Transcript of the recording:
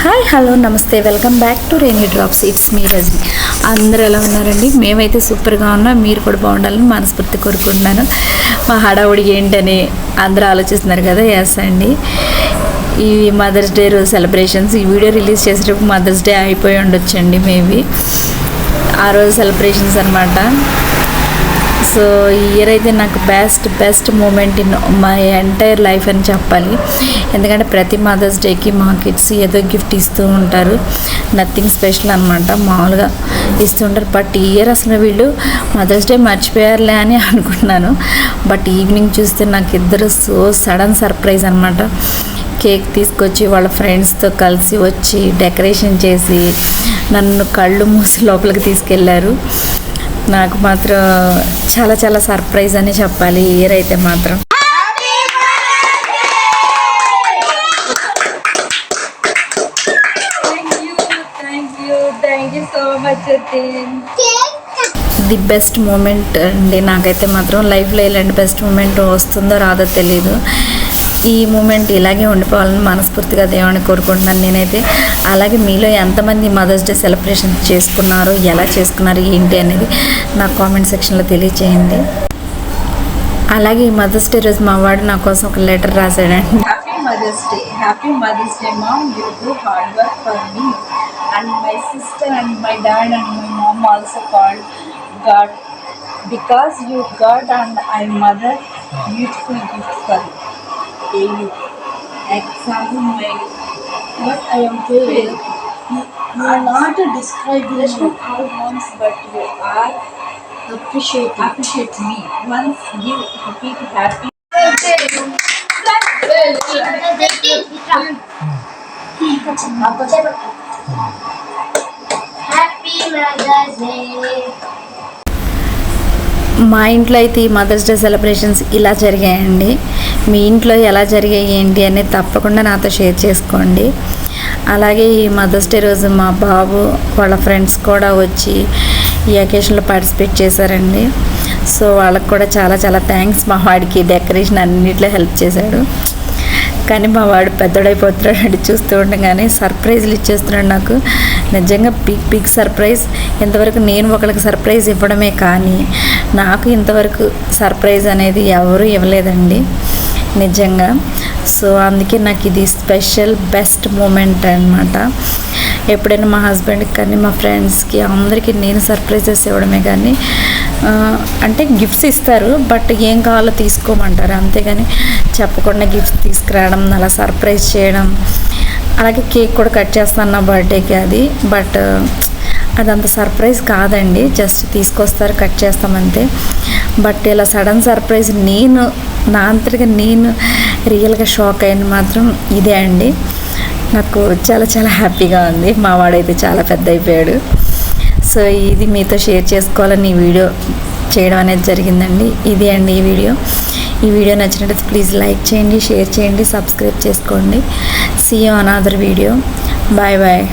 Hi hello నమస్తే. Welcome back to rainy drops. It's me Rajani. అందరూ ఎలా ఉన్నారండి? మేమైతే సూపర్గా ఉన్నాం. మీరు కూడా బాగుండాలని మనస్ఫూర్తి కోరుకుంటున్నాను. మా హడావుడి ఏంటని అందరూ ఆలోచిస్తున్నారు కదా ఎస్ అండి. ఈ మదర్స్ డే రోజు సెలబ్రేషన్స్ ఈ వీడియో రిలీజ్ చేసేటప్పుడు మదర్స్ డే అయిపోయి ఉండొచ్చండి మేబీ ఆ రోజు సెలబ్రేషన్స్ అనమాట సో ఈ ఇయర్ అయితే నాకు best best moment in my entire life అని చెప్పాలి. ఎందుకంటే ప్రతి మదర్స్ డేకి మా కిడ్స్ ఏదో గిఫ్ట్ ఇస్తూ ఉంటారు. నథింగ్ స్పెషల్ అనమాట మామూలుగా ఇస్తుంటారు బట్ ఈ ఇయర్ అసలు వీళ్ళు మదర్స్ డే మర్చిపోయారులే అని అనుకుంటున్నాను. బట్ ఈవినింగ్ చూస్తే నాకు ఇద్దరు సో సడన్ సర్ప్రైజ్ అనమాట కేక్ తీసుకొచ్చి వాళ్ళ ఫ్రెండ్స్తో కలిసి వచ్చి డెకరేషన్ చేసి నన్ను కళ్ళు మూసి లోపలికి తీసుకెళ్ళారు. నాకు మాత్రం చాలా చాలా సర్ప్రైజ్ అని చెప్పాలి ఇయర్ అయితే మాత్రం. ది బెస్ట్ మూమెంట్ అండి. నాకైతే మాత్రం లైఫ్లో ఇలాంటి బెస్ట్ మూమెంట్ వస్తుందో రాదో తెలీదు. ఈ మూమెంట్ ఇలాగే ఉండిపోవాలని మనస్ఫూర్తిగా దేవాన్ని కోరుకుంటున్నాను నేనైతే. అలాగే మీలో ఎంతమంది మదర్స్ డే సెలబ్రేషన్ చేసుకున్నారు ఎలా చేసుకున్నారు ఏంటి అనేది నా కామెంట్ సెక్షన్లో తెలియచేయండి. అలాగే ఈ మదర్స్ డే రోజు మా వాడు నా కోసం ఒక letter రాశాడండి. Happy mother's day happy mother's day mom you hard work for me and my sister and my dad and my mom also called God because you God and I mother beautiful gift for you daily. Like example, my what I am doing, you, you are not describing How once, but you are appreciate appreciate me. Once give repeat happy. Happy Mother's Day. మా ఇంట్లో అయితే ఈ mother's day celebrations ఇలా జరిగాయండి. మీ ఇంట్లో ఎలా జరిగాయి ఏంటి అనేది తప్పకుండా నాతో షేర్ చేసుకోండి. అలాగే ఈ మదర్స్ డే రోజు మా బాబు వాళ్ళ ఫ్రెండ్స్ కూడా వచ్చి ఈ అకేషన్లో పార్టిసిపేట్ చేశారండి. సో వాళ్ళకు కూడా చాలా చాలా థ్యాంక్స్ మా వాడికి డెకరేషన్ అన్నిట్లో హెల్ప్ చేశాడు. కానీ మా వాడు పెద్దోడైపోతున్నాడు చూస్తూ ఉండగానే సర్ప్రైజ్లు ఇచ్చేస్తున్నాడు నాకు. నిజంగా బిగ్ బిగ్ సర్ప్రైజ్. ఇంతవరకు నేను ఒకరికి సర్ప్రైజ్ ఇవ్వడమే కానీ నాకు ఇంతవరకు సర్ప్రైజ్ అనేది ఎవరు ఇవ్వలేదండి. నిజంగా. సో అందుకే నాకు ఇది స్పెషల్ బెస్ట్ మూమెంట్ అనమాట ఎప్పుడైనా మా హస్బెండ్కి కానీ మా ఫ్రెండ్స్కి అందరికీ నేను సర్ప్రైజెస్ ఇవ్వడమే కానీ అంటే గిఫ్ట్స్ ఇస్తారు బట్ ఏం కావాలో తీసుకోమంటారు. అంతేగాని చెప్పకుండా గిఫ్ట్స్ తీసుకురావడం అలా సర్ప్రైజ్ చేయడం అలాగే కేక్ కూడా కట్ చేస్తాను నా బర్త్డేకి అది. బట్ అదంత సర్ప్రైజ్ కాదండి. జస్ట్ తీసుకొస్తారు కట్ చేస్తామంతే బట్ ఇలా సడన్ సర్ప్రైజ్ నేను నా అంతటిగా నేను రియల్గా షాక్ అయింది మాత్రం ఇదే అండి. నాకు చాలా చాలా హ్యాపీగా ఉంది. మా వాడైతే చాలా పెద్ద అయిపోయాడు సో ఇది మీతో షేర్ చేసుకోవాలని ఈ వీడియో చేయడం అనేది జరిగిందండి. ఇది అండి ఈ వీడియో. ఈ వీడియో నచ్చినట్లయితే ప్లీజ్ లైక్ చేయండి షేర్ చేయండి సబ్స్క్రైబ్ చేసుకోండి. See you another video bye bye